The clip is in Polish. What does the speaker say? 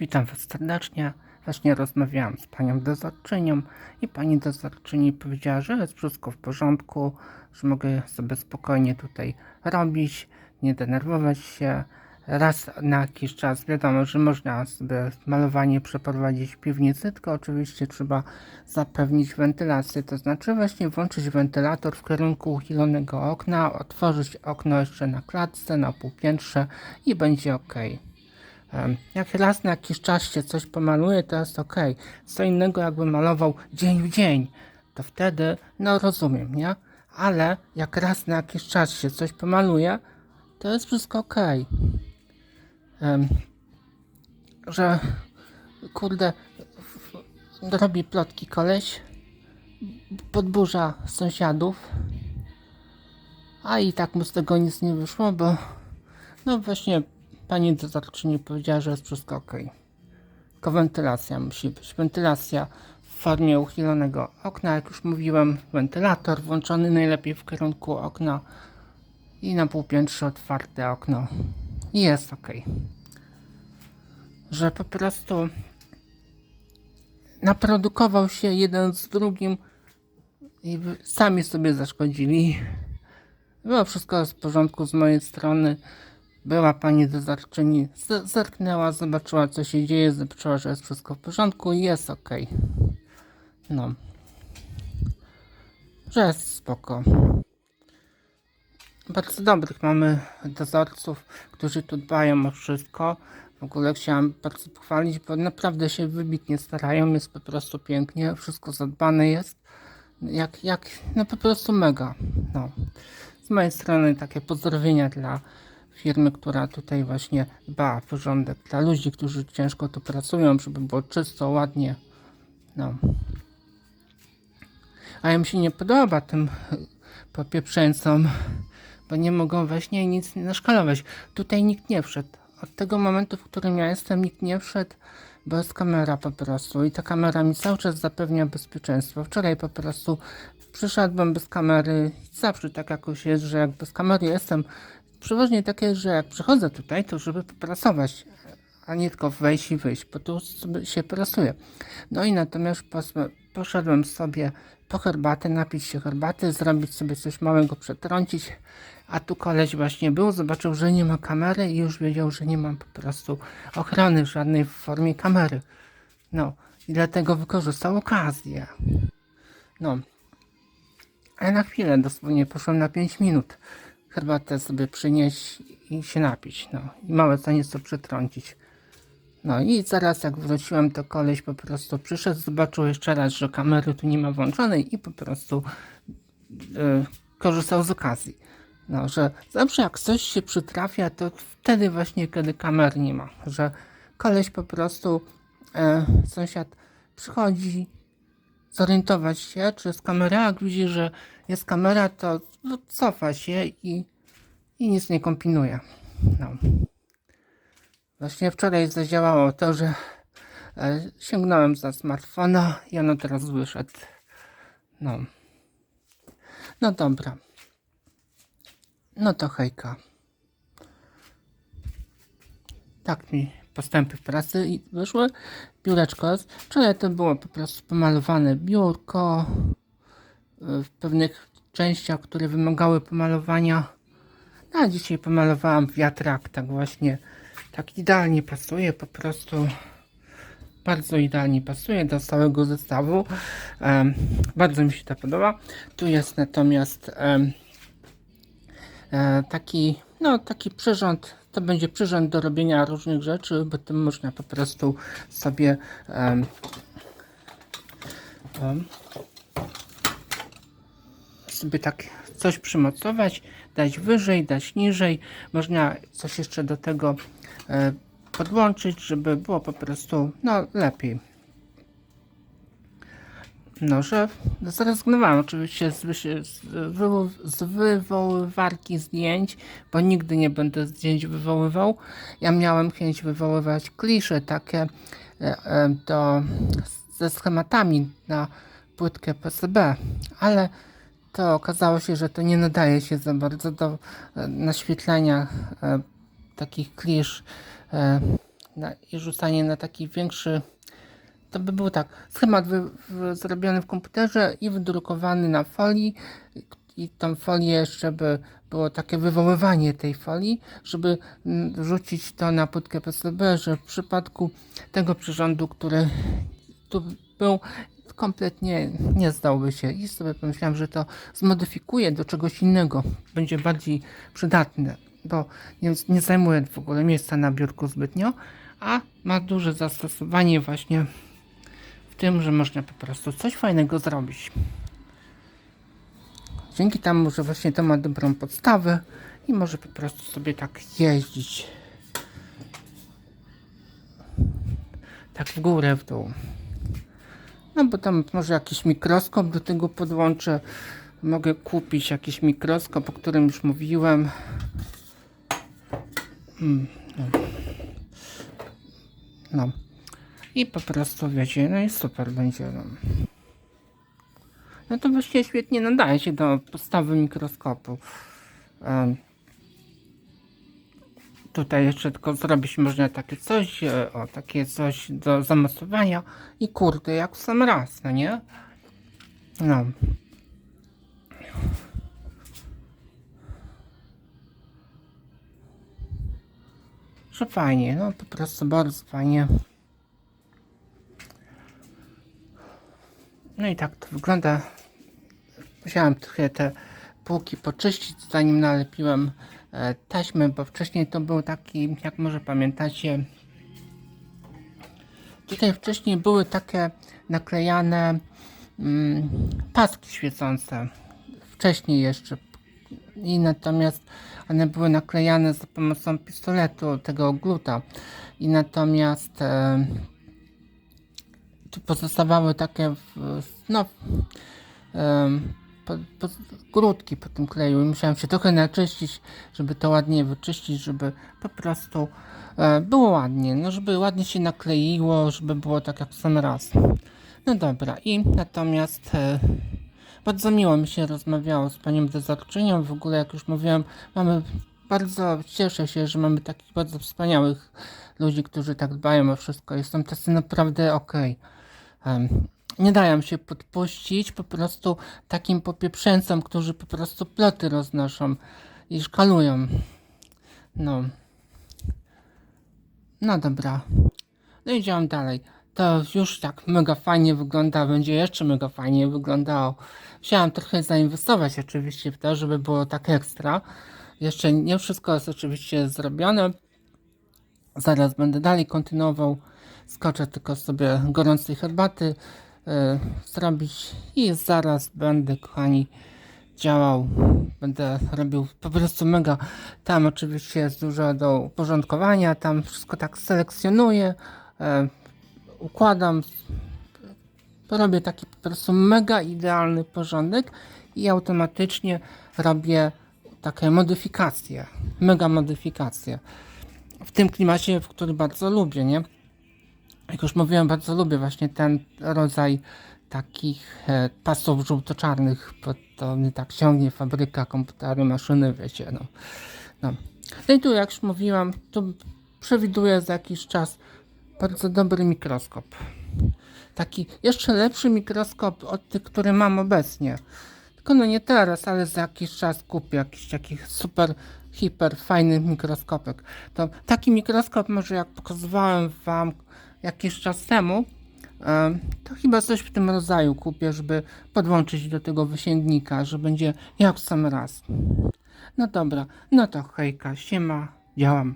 Witam Was serdecznie. Właśnie rozmawiałam z panią dozorczynią i pani dozorczyni powiedziała, że jest wszystko w porządku, że mogę sobie spokojnie tutaj robić, nie denerwować się. Raz na jakiś czas wiadomo, że można sobie malowanie przeprowadzić w piwnicy, tylko oczywiście trzeba zapewnić wentylację, to znaczy właśnie włączyć wentylator w kierunku uchylonego okna, otworzyć okno jeszcze na klatce, na półpiętrze i będzie ok. Jak raz na jakiś czas się coś pomaluje, to jest ok. Co innego jakby malował dzień w dzień, to wtedy, no rozumiem, nie? Ale jak raz na jakiś czas się coś pomaluje, to jest wszystko ok. Em, że kurde, robi plotki koleś, podburza sąsiadów, a i tak mu z tego nic nie wyszło, bo no właśnie pani dozorczyni powiedziała, że jest wszystko ok. Tylko wentylacja musi być. Wentylacja w formie uchylonego okna, jak już mówiłem, wentylator włączony najlepiej w kierunku okna i na półpiętrze otwarte okno. I jest ok. Że po prostu naprodukował się jeden z drugim i sami sobie zaszkodzili. Było wszystko w porządku z mojej strony. Była pani dozorczyni, z- zerknęła, zobaczyła co się dzieje, zobaczyła, że jest wszystko w porządku i jest ok. No. Że jest spoko. Bardzo dobrych mamy dozorców, którzy tu dbają o wszystko. W ogóle chciałam bardzo pochwalić, bo naprawdę się wybitnie starają, jest po prostu pięknie, wszystko zadbane jest. Jak, jak, no po prostu mega. No. Z mojej strony takie pozdrowienia dla firmy, która tutaj właśnie dba porządek, dla ludzi, którzy ciężko tu pracują, żeby było czysto, ładnie. No. A im się nie podoba tym popieprzeńcom, bo nie mogą właśnie nic naszkalować. Tutaj nikt nie wszedł. Od tego momentu, w którym ja jestem, nikt nie wszedł, bo jest kamera po prostu i ta kamera mi cały czas zapewnia bezpieczeństwo. Wczoraj po prostu przyszedłem bez kamery. Zawsze tak jakoś jest, że jak bez kamery jestem, przeważnie takie, że jak przychodzę tutaj, to żeby poprasować, a nie tylko wejść i wyjść, bo tu się prasuje. No i natomiast pos- poszedłem sobie po herbatę, napić się herbaty, zrobić sobie coś małego, przetrącić, a tu koleś właśnie był, zobaczył, że nie ma kamery i już wiedział, że nie mam po prostu ochrony żadnej w formie kamery. No i dlatego wykorzystał okazję. No. A na chwilę dosłownie poszłem na 5 minut herbatę sobie przynieść i się napić, no. I małe co nieco przetrącić. No i zaraz jak wróciłem, to koleś po prostu przyszedł, zobaczył jeszcze raz, że kamery tu nie ma włączonej i po prostu e, korzystał z okazji. No, że zawsze jak coś się przytrafia, to wtedy właśnie, kiedy kamer nie ma. Że koleś po prostu, e, sąsiad przychodzi, zorientować się, czy jest kamera, jak widzi, że jest kamera, to no, cofa się i, i nic nie kombinuje. No. Właśnie wczoraj zadziałało to, że e, sięgnąłem za smartfona i ono teraz wyszedł. No. No dobra. No to hejka. Tak mi postępy w pracy wyszły. Biureczko. Wczoraj to było po prostu pomalowane biurko w pewnych częściach, które wymagały pomalowania. No, a dzisiaj pomalowałam wiatrak, tak właśnie. Tak idealnie pasuje, po prostu bardzo idealnie pasuje do całego zestawu. Em, bardzo mi się to podoba. Tu jest natomiast em, e, taki, no taki przyrząd, to będzie przyrząd do robienia różnych rzeczy, bo tym można po prostu sobie em, em, sobie tak coś przymocować, dać wyżej, dać niżej. Można coś jeszcze do tego e, podłączyć, żeby było po prostu no, lepiej. No, że zrezygnowałem oczywiście z, z, z wywoływarki zdjęć, bo nigdy nie będę zdjęć wywoływał. Ja miałem chęć wywoływać klisze takie e, e, do, ze schematami na płytkę PCB, ale to okazało się, że to nie nadaje się za bardzo do e, naświetlenia e, takich klisz e, na, i rzucanie na taki większy. To by był tak, schemat wy, zrobiony w komputerze i wydrukowany na folii i tą folię jeszcze by było takie wywoływanie tej folii, żeby wrzucić to na płytkę PCB, że w przypadku tego przyrządu, który tu był, kompletnie nie zdałby się i sobie pomyślałem, że to zmodyfikuję do czegoś innego, będzie bardziej przydatne, bo nie, nie zajmuje w ogóle miejsca na biurku zbytnio, a ma duże zastosowanie właśnie w tym, że można po prostu coś fajnego zrobić. Dzięki temu, że właśnie to ma dobrą podstawę i może po prostu sobie tak jeździć. Tak w górę, w dół. No bo tam może jakiś mikroskop do tego podłączę. Mogę kupić jakiś mikroskop, o którym już mówiłem. Mm, no. no. I po prostu wiecie, no i super będzie. No. No to właśnie świetnie nadaje się do postawy mikroskopu. Em, Tutaj jeszcze tylko zrobić można takie coś, e, o takie coś do zamocowania i kurde, jak w sam raz, no nie? No. Że fajnie, no po prostu bardzo fajnie. No i tak to wygląda. Musiałem trochę te półki poczyścić, zanim nalepiłem e, taśmy, bo wcześniej to był taki, jak może pamiętacie, tutaj wcześniej były takie naklejane mm, paski świecące. Wcześniej jeszcze. I natomiast one były naklejane za pomocą pistoletu, tego gluta. I natomiast e, tu pozostawały takie, w- no, em, po, po, grudki po tym kleju i musiałem się trochę naczyścić, żeby to ładnie wyczyścić, żeby po prostu e, było ładnie, no żeby ładnie się nakleiło, żeby było tak jak sam raz. No dobra, i natomiast e, bardzo miło mi się rozmawiało z panią dozorczynią, w ogóle jak już mówiłem, mamy bardzo cieszę się, że mamy takich bardzo wspaniałych ludzi, którzy tak dbają o wszystko są tacy naprawdę okej. Em, nie dają się podpuścić po prostu takim popieprzęcom, którzy po prostu ploty roznoszą i szkalują. No. No dobra. No i działam dalej. To już tak mega fajnie wygląda, będzie jeszcze mega fajnie wyglądało. Chciałam trochę zainwestować oczywiście w to, żeby było tak ekstra. Jeszcze nie wszystko jest oczywiście zrobione. Zaraz będę dalej kontynuował. Skoczę tylko sobie gorącej herbaty zrobić i zaraz będę, kochani, działał. Będę robił po prostu mega. Tam oczywiście jest dużo do uporządkowania. Tam wszystko tak selekcjonuję, e, układam. Robię taki po prostu mega idealny porządek i automatycznie robię takie modyfikacje. Mega modyfikacje w tym klimacie, w który bardzo lubię, nie? Jak już mówiłem, bardzo lubię właśnie ten rodzaj takich e, pasów żółto-czarnych, bo to mnie tak ciągnie fabryka, komputery, maszyny, wiecie, no. no. No i tu, jak już mówiłam, tu przewiduję za jakiś czas bardzo dobry mikroskop. Taki jeszcze lepszy mikroskop od tych, który mam obecnie. Tylko no nie teraz, ale za jakiś czas kupię jakiś taki super, hiper fajny mikroskopek. To taki mikroskop może jak pokazywałem wam jakiś czas temu, em, to chyba coś w tym rodzaju kupię, żeby podłączyć do tego wysięgnika, że będzie jak sam raz. No dobra, no to hejka, siema, działam.